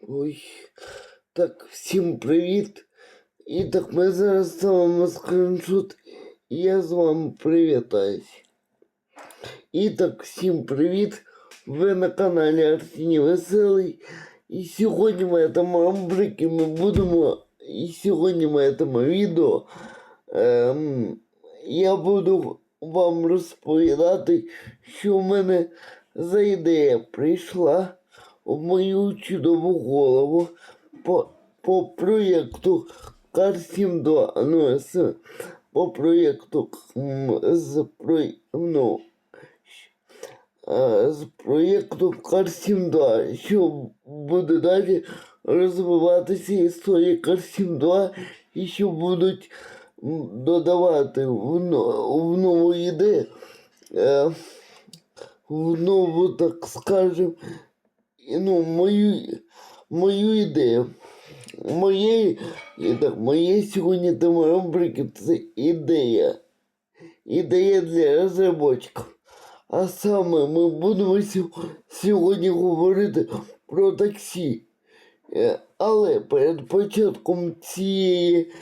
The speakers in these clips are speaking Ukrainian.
Ой. Так, всім привіт. І так ми зараз ставимо скріншот. І я з вами привітаюсь. І так, всім привіт. Ви на каналі Арсеній Веселий. І сьогодні моя тема рубрики ми будемо. І сьогодні моя тема відео. Ем, я буду вам розповідати, що в мене за ідея прийшла в мою чудову голову по, по проєкту Карсім 2. Ну, з, по проєкту з ну, е, з проєкту Карсім 2, що буде далі розвиватися історія Карсім 2 і що будуть додавати в, в нову ідею, е, в нову, так скажем, і, ну, мою, мою ідею. Моє, і так, моє сьогодні тема рубрики це ідея. Ідея для розробників. А саме ми будемо сьогодні говорити про таксі. Е, Але перед початком цієї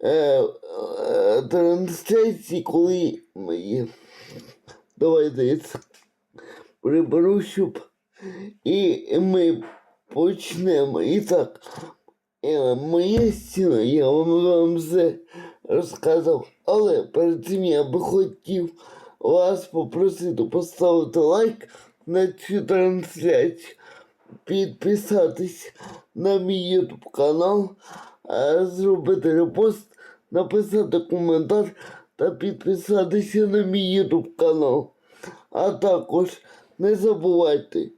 е, е, трансляції, коли ми. Давайте я приберу, щоб і ми почнемо. І так, е, моя стіна, я вам, все розказав. Але перед цим я би хотів вас попросити поставити лайк на цю трансляцію, підписатись на мій YouTube канал, е, зробити репост, написати коментар та підписатися на мій YouTube канал. А також не забувайте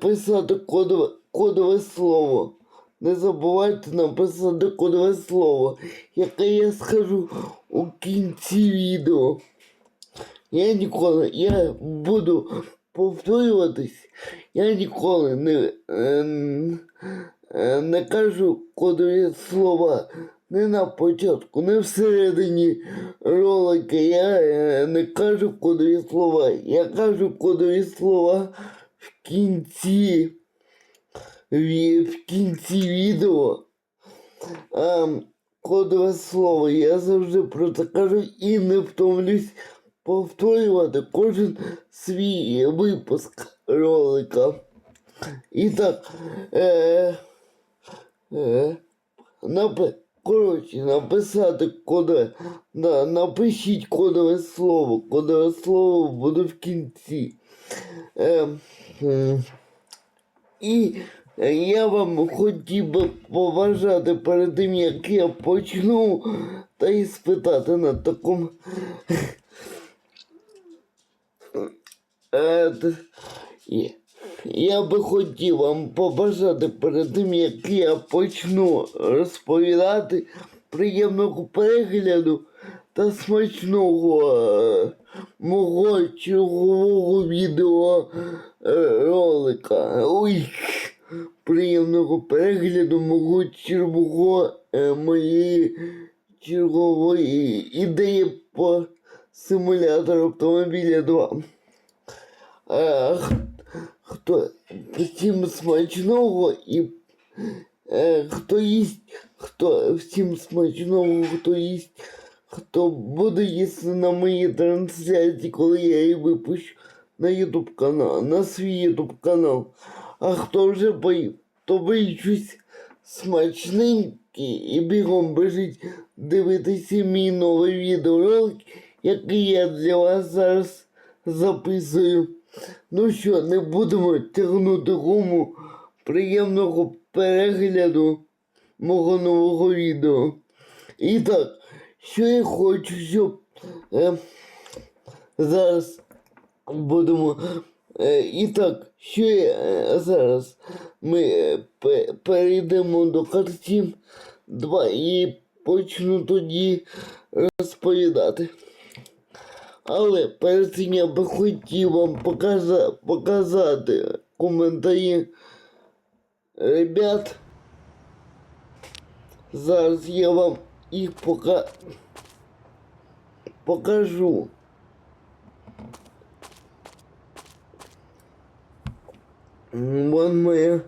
писати кодове, кодове слово. Не забувайте написати кодове слово, яке я скажу у кінці відео. Я ніколи, я буду повторюватись, я ніколи не, е, е, не кажу кодові слова не на початку, не всередині ролика. Я е, не кажу кодові слова, я кажу кодові слова в кінці, в кінці відео. Ем, кодове слово, я завжди про це кажу і не втомлюсь повторювати кожен свій випуск ролика. І так, е, е, напи, коротше, написати кодове, на, напишіть кодове слово. Кодове слово буде в кінці. Е, і е, я вам хотів би побажати перед тим, як я почну, та й спитати на такому. Я би хотів вам побажати перед тим, як я почну розповідати приємного перегляду та смачного е, мого чергового відео ролика. Ой, приємного перегляду мого чергового е, моєї чергової ідеї по симулятору автомобіля 2. Е, х- хто всім смачного і е, хто їсть, хто всім смачного, хто їсть, хто буде їсти на моїй трансляції, коли я її випущу на YouTube канал, на свій YouTube канал. А хто вже поїв, то ви щось смачненький і бігом біжить дивитися мій новий відеоролик, який я для вас зараз записую. Ну що, не будемо тягнути гуму приємного перегляду мого нового відео. І так, що я хочу, щоб е, зараз будемо. Е, і так, що я е, зараз ми е, перейдемо до картин 2 і почну тоді розповідати. Але перед цим я би хотів вам показа- показати коментарі ребят. Зараз я вам їх пока... покажу. Вон мы.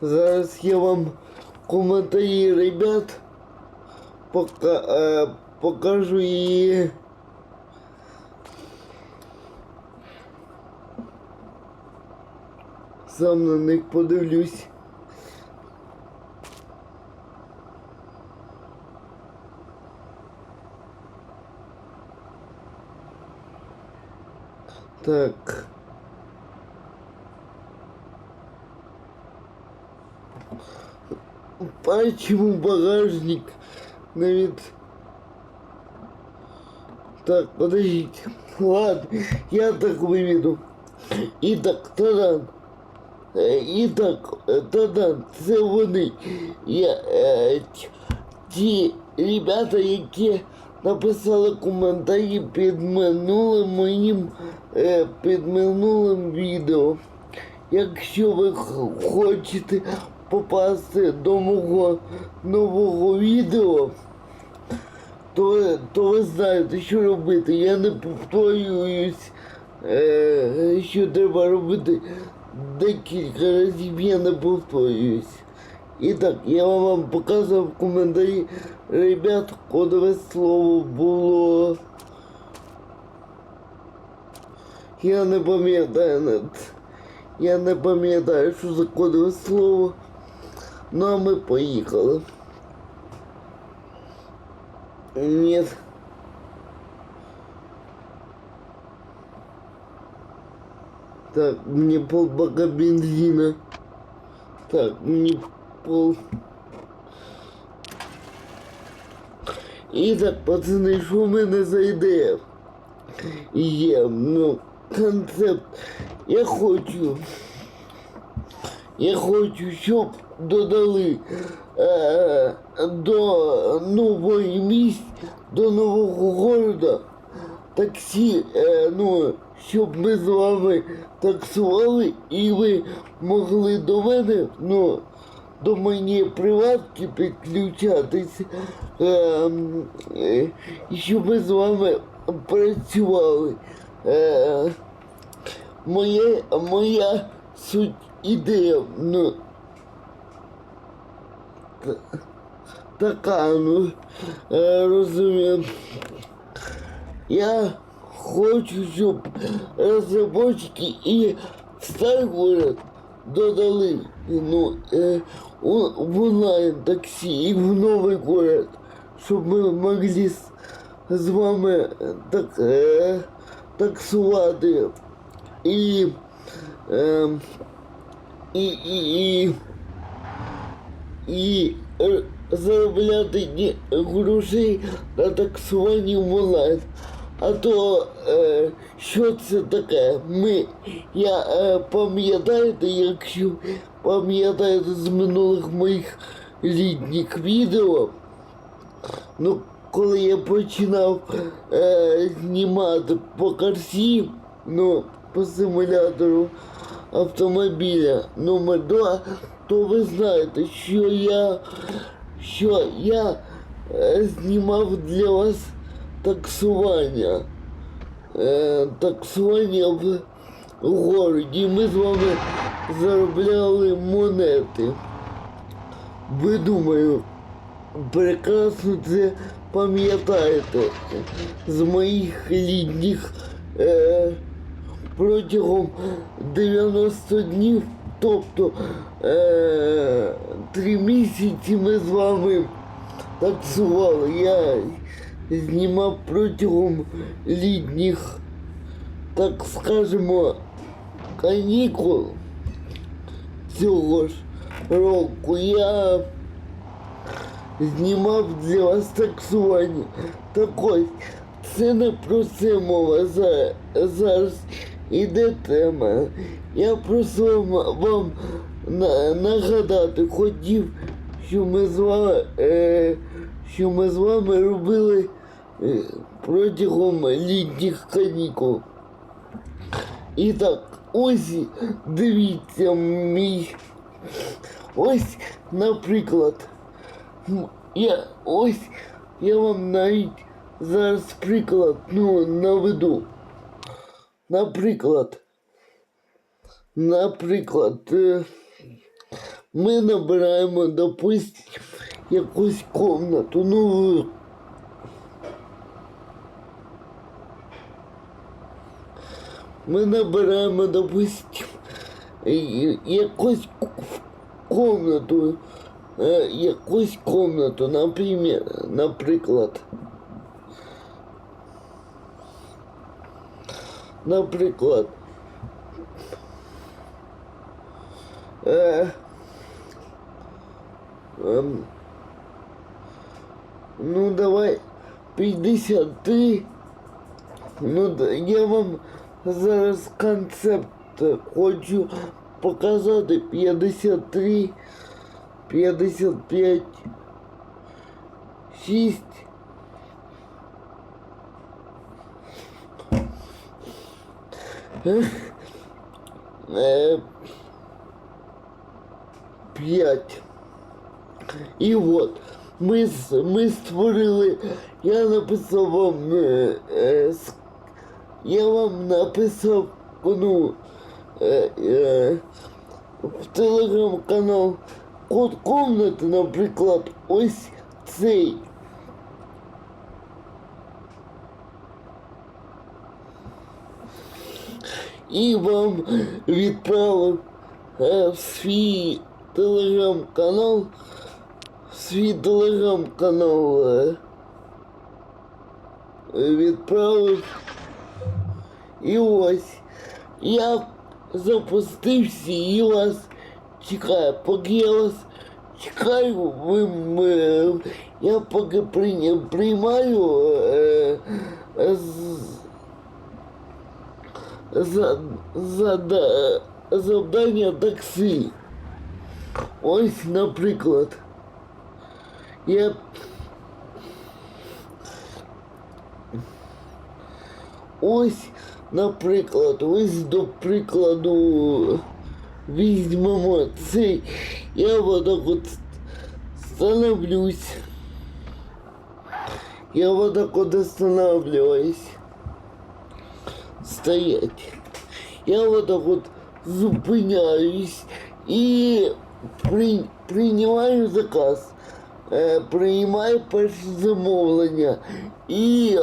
Зараз я вам коментарі ребят пока, е, покажу и Сам на них подивлюсь. Так. Почему багажник навіть... Так, подождите. Ладно, я так выведу. Итак, Тадан. Е, Итак, е, Тадан, це вони. Я, е, ті- ті ребята, які написали коментарі під минулим моїм е, під минулим відео. Якщо ви хочете попасти до мого нового відео, то, то ви знаєте, що робити. Я не повторююсь, е, що треба робити декілька разів, я не повторююсь. І так, я вам показав в коментарі, ребят, кодове слово було. Я не пам'ятаю навіть. Я не пам'ятаю, що за кодове слово. Ну а ми поїхали. Ні. Так, мне полбака бензина. Так, мне пол... І так, пацани, що в мене за ідея? Є, ну, концепт. Я хочу. Я хочу, щоб додали е, до нової місць, до нового города таксі, е, ну, щоб ми з вами таксували і ви могли до мене, ну, до моєї приватки підключатися, е, е, щоб ми з вами працювали. Е, моє, моя суть ідея, ну, та- така, ну, е, розумію. Я хочу, щоб розробники і город додали ну, е, в онлайн таксі і в новий город, щоб ми могли з, вами так, е, таксувати і, е, і, і, і, і е, заробляти грошей на таксуванні в онлайн. А то е, що це таке? Ми, я е, пам'ятаєте, якщо пам'ятаєте з минулих моїх літніх відео, ну, коли я починав е, знімати по карсі, ну, по симулятору автомобіля номер 2, то ви знаєте, що я, що я е, знімав для вас таксування. Е, таксування в городі. Ми з вами заробляли монети. Ви думаю, прекрасно це пам'ятаєте з моїх літніх е, протягом 90 днів, тобто е, три місяці ми з вами таксували. Я знімав протягом літніх, так скажемо, канікул цього ж року. Я знімав для вас таксування. Так ось, це не про це мова зараз іде тема. Я просто вам, нагадати хотів, що ми з вами, е, що ми з вами робили протягом літніх канікул. І так, ось дивіться мій. Ось, наприклад, я ось я вам навіть зараз приклад ну, наведу. Наприклад, наприклад, е, ми набираємо, допустим, якусь комнату. Ну, ми набираємо, допустим, якусь комнату, е, якусь комнату, наприклад, наприклад. Наприклад, е, ем, ну давай 53. Ну, я вам зараз концепт хочу показати 53, 55, 6. Е, П'ять. І от ми, ми створили, я написав вам, е, е, с- я вам написав, ну, е, е, в телеграм-канал код комнати, наприклад, ось цей. І вам відправив е, в свій телеграм-канал, в свій телеграм-канал е, відправив. І ось я запустився і вас чекаю. Поки я вас чекаю, ви, м- я поки прийня- приймаю е, е, з- за, зада, завдання таксі. Ось, наприклад, я ось, наприклад, ось до прикладу візьмемо цей, я отак от становлюсь. Я вот так вот останавливаюсь. Стоять. Я вот так вот зупиняюсь и при, приймаю заказ. Е, приймаю перше замовлення. І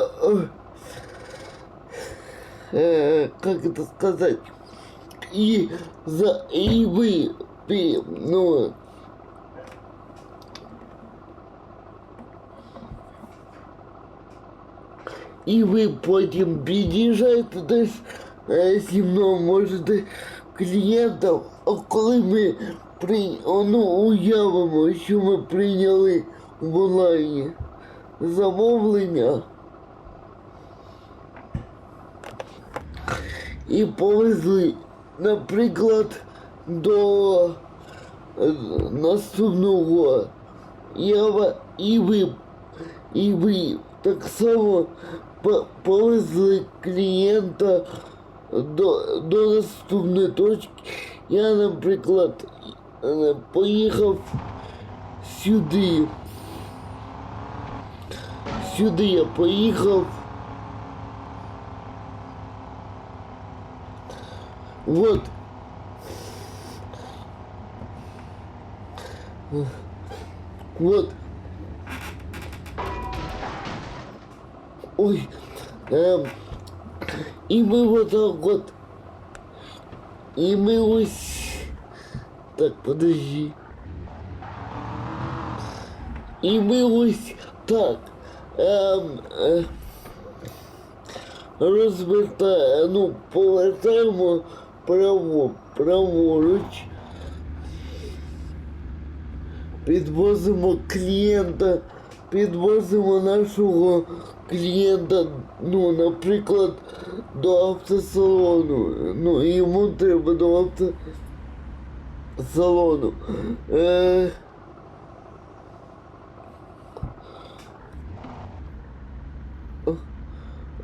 е, е, как это сказать? И за и вы, пи- ну І ви потім під'їжджаєте десь е, зі мною можете клієнта, а коли ми при, ну, уявимо, що ми прийняли в онлайні замовлення і повезли, наприклад, до е, наступного я, ва- і ви і ви так само по- повезли клієнта до, до наступної точки. Я, наприклад, е, поїхав сюди. Сюди я поїхав. Вот. Вот. Ой. Эм, і ми вот так от. І ми ось. Так, подожди. І ми ось так. Ем, е, розвертаємо, ну, повертаємо право, праворуч. Підвозимо клієнта, підвозимо нашого клієнта, ну, наприклад, до автосалону. Ну, йому треба до автосалону. Е,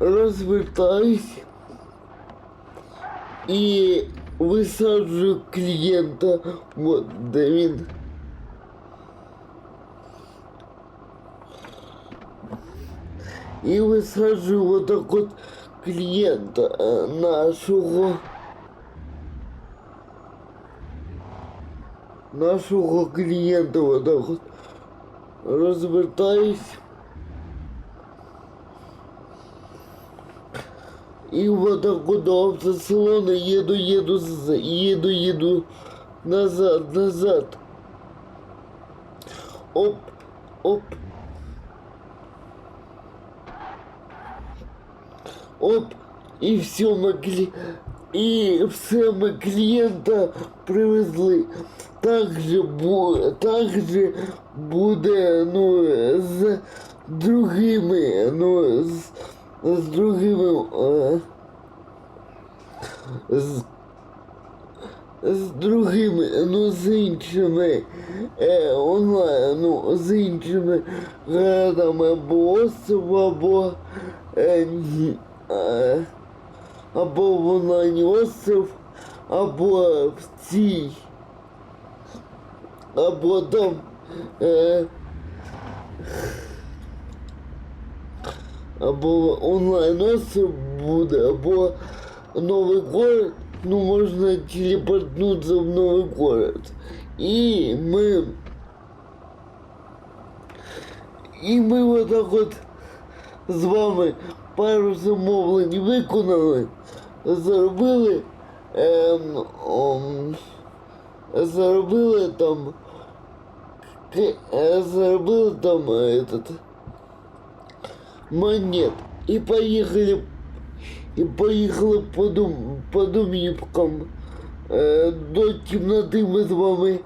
розвертаюсь і висаджую клієнта, от де він. І висаджую отак от клієнта е, нашого. нашого клієнта отак от розвертаюсь. І вот так вот до автосалона їду, їду, їду, їду назад, назад. Оп, оп. Оп, і все, клі... І все ми клієнта привезли. Так же, бу... так же буде ну, з другими, ну, з, з другими. Е... З з другими, ну з іншими е, онлайн, ну з іншими градами або остров, або е, е, або в онлайні остров, або в цій, або там е, або онлайн буде, або новый город, ну можно телепортнуться в новый город. И мы... І ми отак от з вами пару замовлень виконали, заробили, ем, ом, заробили там, заробили там этот, монет и поехали і поїхали по, дом, по домівкам. Е, до кімнати ми з вами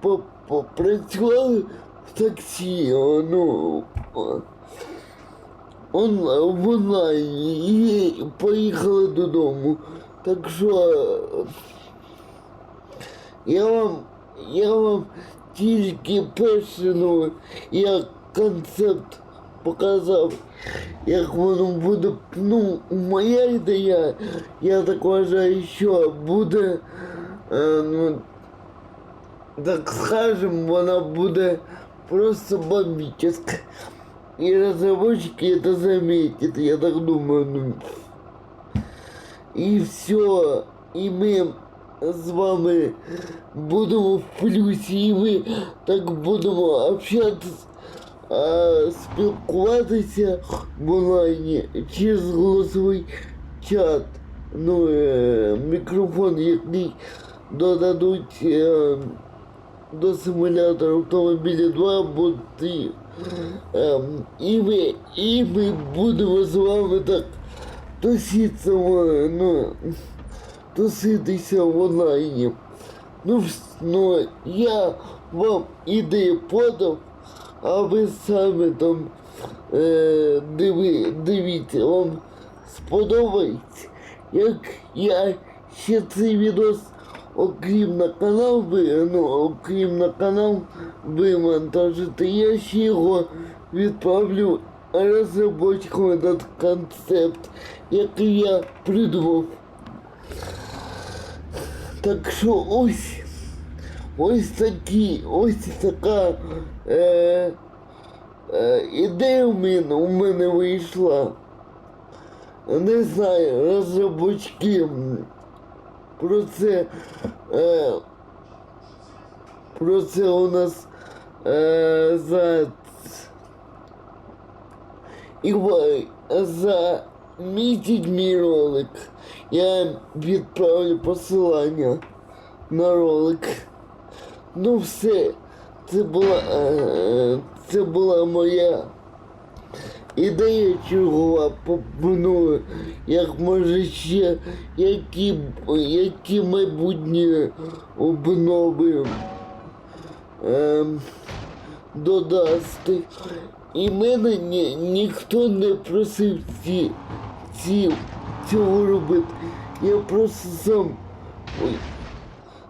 по- попрацювали в таксі, ну, он, в онлайні і поїхали додому. Так що я вам, я вам тільки ну, як концепт показав, як воно буде, ну, моя ідея, я так вважаю, що буде, е, ну, так скажем, вона буде просто бомбическа. И разработчики это заметят, я так думаю. Ну. І все, і ми з вами будемо в плюсі, і ми так будемо общатися, а, спілкуватися в онлайні через голосовий чат. Ну, е, мікрофон, який додадуть е, до симулятора автомобіля 2 або 3. Ем, і, ми, і ми будемо з вами так туситися, ну, туситися в онлайні. Ну, ну, я вам ідею подав, а ви самі там е, диви, дивіться, вам сподобається. Як я ще цей відос, окрім на канал ви, ну, окрім на канал вимонтажити, я ще його відправлю розробочикам этот концепт, який я придумав. Так що ось, ось такі, ось така е, е, ідея в мене, у мене вийшла. Не знаю, розробочки про це, е, про це у нас е, за і за місяць мій ролик. Я відправлю посилання на ролик. Ну все, це була, е, це була моя ідея чергова пропоную, як може ще які, які майбутні обнови ем, додасти. І мене ні, ніхто не просив ці, ці, цього робити. Я просто сам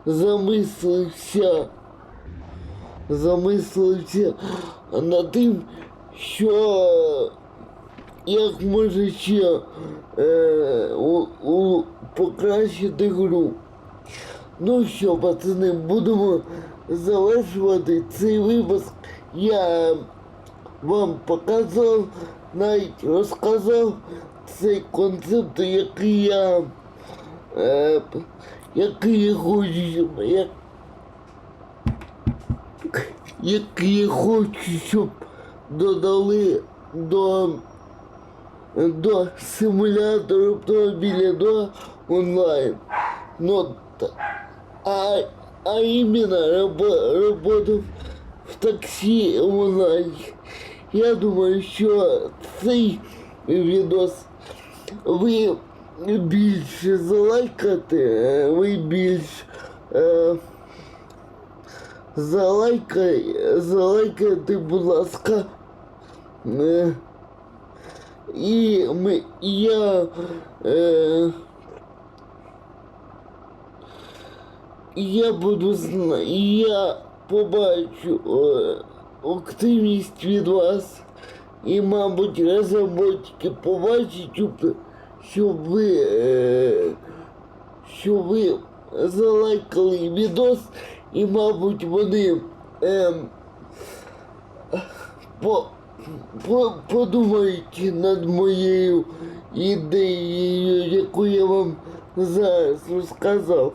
замислився, замислився над тим, що як може ще е, у, у, покращити гру. Ну що, пацани, будемо завершувати цей випуск. Я вам показав, навіть розказав цей концепт, який я, е, який я хочу, як, який хочу, щоб додали до, до симулятору автомобіля до онлайн. Ну, та- а, а іменно рабо, роботу в таксі онлайн. Я думаю, що цей відос ви більше залайкати, ви більш е, залайкай, залайкайте, будь ласка. Е, і ми, я е, я буду зна, я побачу е, активність від вас. І, мабуть, розробники побачать, щоб ви, е, щоб ви залайкали відос, і, мабуть, вони ем, по, по, подумають над моєю ідеєю, яку я вам зараз розказав.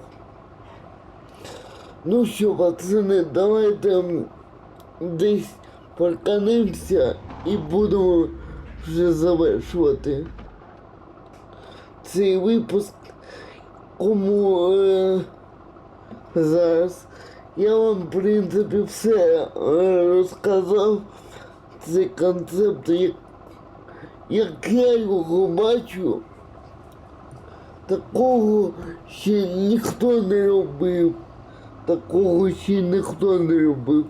Ну що, пацани, давайте десь парканемося і будемо вже завершувати цей випуск. Кому е, зараз я вам, в принципі, все е, розказав. Цей концепт, як, як я його бачу, такого ще ніхто не робив. Такого ще ніхто не робив.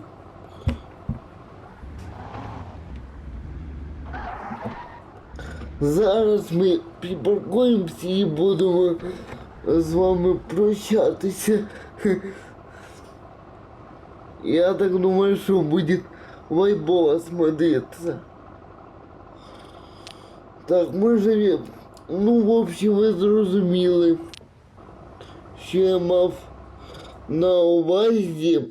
Зараз ми припаркуємося і будемо з вами прощатися. Я так думаю, що буде вайбово смотреться. Так, ми живі. Ну, в общем, ви зрозуміли, що я мав на увазі.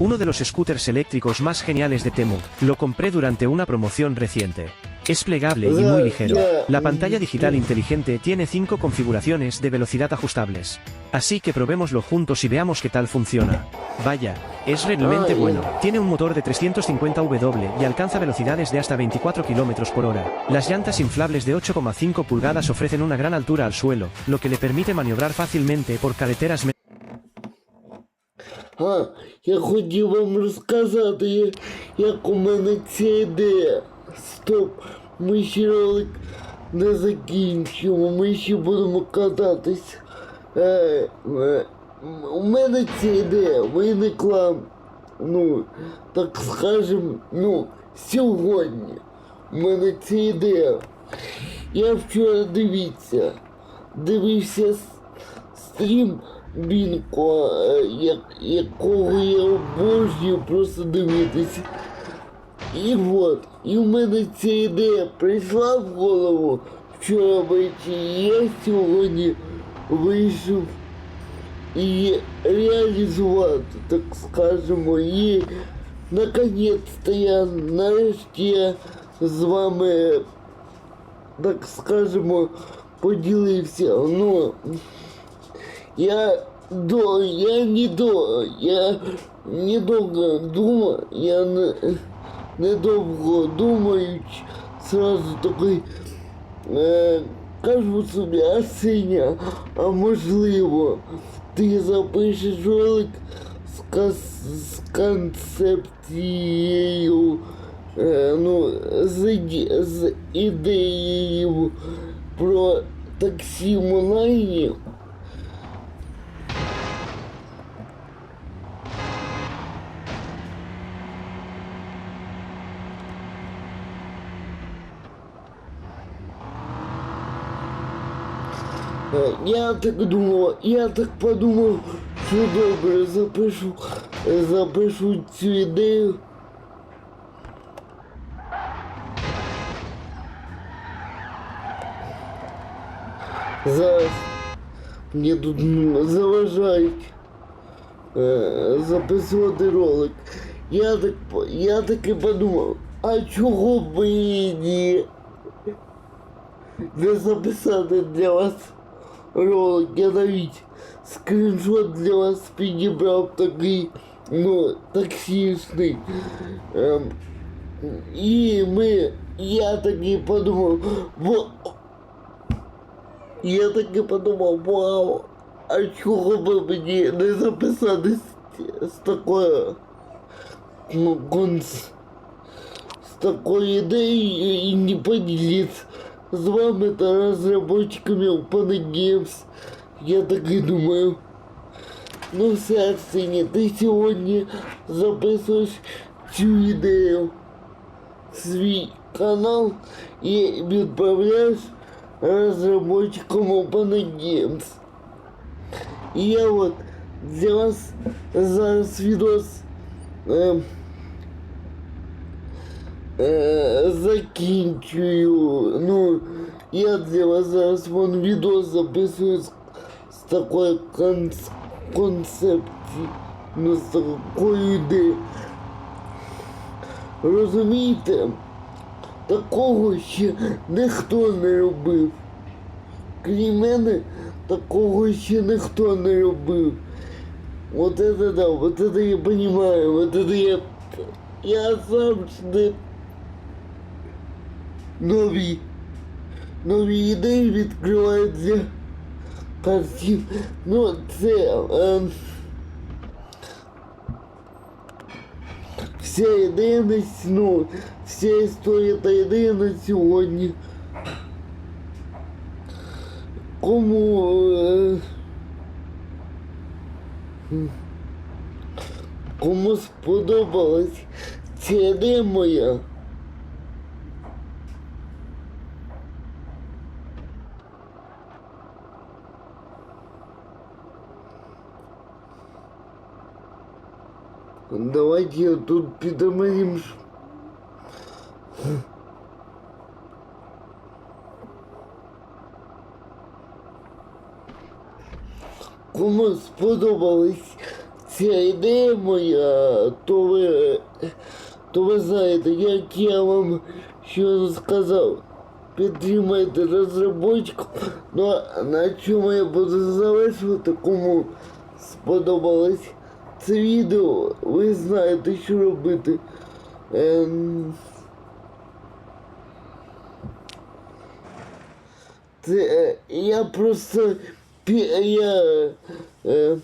Uno de los scooters eléctricos más geniales de Temu, lo compré durante una promoción reciente. Es plegable y muy ligero. La pantalla digital inteligente tiene 5 configuraciones de velocidad ajustables. Así que probémoslo juntos y veamos qué tal funciona. Vaya, es realmente Ay. bueno. Tiene un motor de 350 W y alcanza velocidades de hasta 24 km por hora. Las llantas inflables de 8,5 pulgadas ofrecen una gran altura al suelo, lo que le permite maniobrar fácilmente por carreteras А, я хотів вам розказати, я- як у мене ця ідея. Стоп, ми ще ролик не закінчимо, ми ще будемо кататись. Е, е, у мене ця ідея виникла, ну, так скажем, ну, сьогодні. У мене ця ідея. Я вчора дивіться, дивився стрім Бінко, е, як, якого я обожнюю просто дивитися. І от, і в мене ця ідея прийшла в голову вчора ввечері, і я сьогодні вийшов і реалізувати, так скажемо, і наконець-то я нарешті я з вами, так скажемо, поділився. Ну, я до, я не до, я недолго думаю, я не, недовго думаючи, сразу такий е, кажу собі, а синя, а можливо, ти запишеш ролик з, з концепцією, е, ну, з, з ідеєю про таксі в онлайні. Е, Я так думав, я так подумав, що добре запишу, запишу цю ідею. Зараз мені тут заважають е, записувати ролик. Я так я таки подумав, а чого б і? Не записати для вас ролик. Я навіть скріншот для вас підібрав такий ну, таксічний. Ем, і ми, я таки подумав, во, я таки подумав, вау, а чого би мені не записатись з такою ну, конс, з такою ідеєю і не поділитися з вами та розробниками Open Games. Я так і думаю. Ну все, Арсеній, ти сьогодні записуєш цю ідею в свій канал і відправляєш розробникам Open Games. І я от для вас зараз відос е, е, закінчую. Ну, я для вас зараз вон відос записую з, з такої конц, концепції, ну, з такою ідеєю. Розумієте, такого ще ніхто не робив. Крім мене, такого ще ніхто не робив. Вот это да, вот это я понимаю, вот это я, я завжди нові, нові ідеї відкриваю для картин. Ну, це е, вся ідея на ну, вся історія та ідея на сьогодні. Кому е, кому сподобалась ця ідея моя. Давайте я тут підомрім. Кому сподобалась ця ідея моя, то ви, то ви знаєте, як я вам що сказав. Підтримайте розробочку. Ну а на чому я буду завершувати, кому сподобалось це відео, ви знаєте, що робити. Ем... Це е, я просто я, е,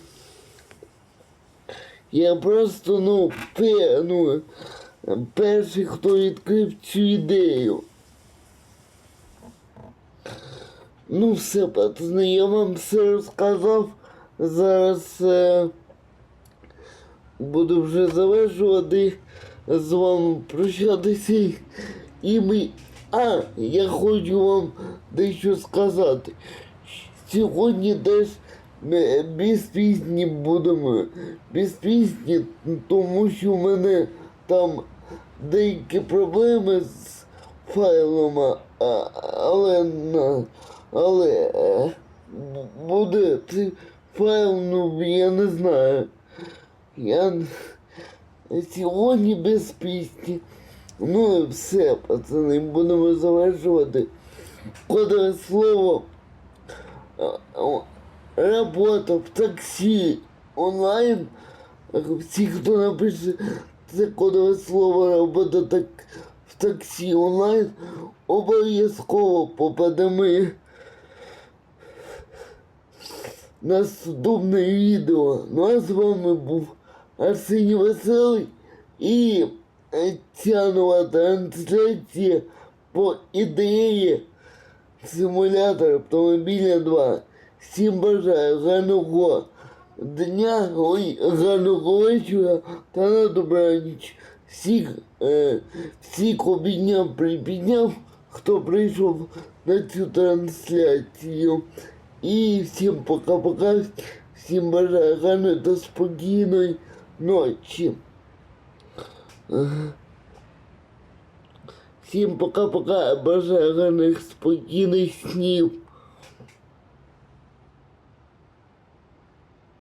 я просто ну, пе, ну перший, хто відкрив цю ідею. Ну все, пацани, я вам все розказав. Зараз е, буду вже завершувати з вами прощатися. І ми. А, я хочу вам дещо сказати. Сьогодні теж без пісні будемо. Без пісні, тому що в мене там деякі проблеми з файлом, але але е, буде цей файл, ну я не знаю. Я сьогодні без пісні. Ну і все, пацани, будемо завершувати. Кодове слово. а, а, Работа в таксі онлайн. Всі, хто напише це кодове слово робота так, в таксі онлайн, обов'язково попадемо наступне відео. Ну а з вами був Арсеній Веселий і е, ця нова по ідеї симулятор автомобіля 2. Всім бажаю гарного дня, ой, гарного вечора та на добраніч. Всіх, е, всіх обідняв припідняв, хто прийшов на цю трансляцію. І всім пока-пока. Всім бажаю гарної та спокійної ночі. Ага. Всім пока-пока. Бажаю гарних спокійних снів.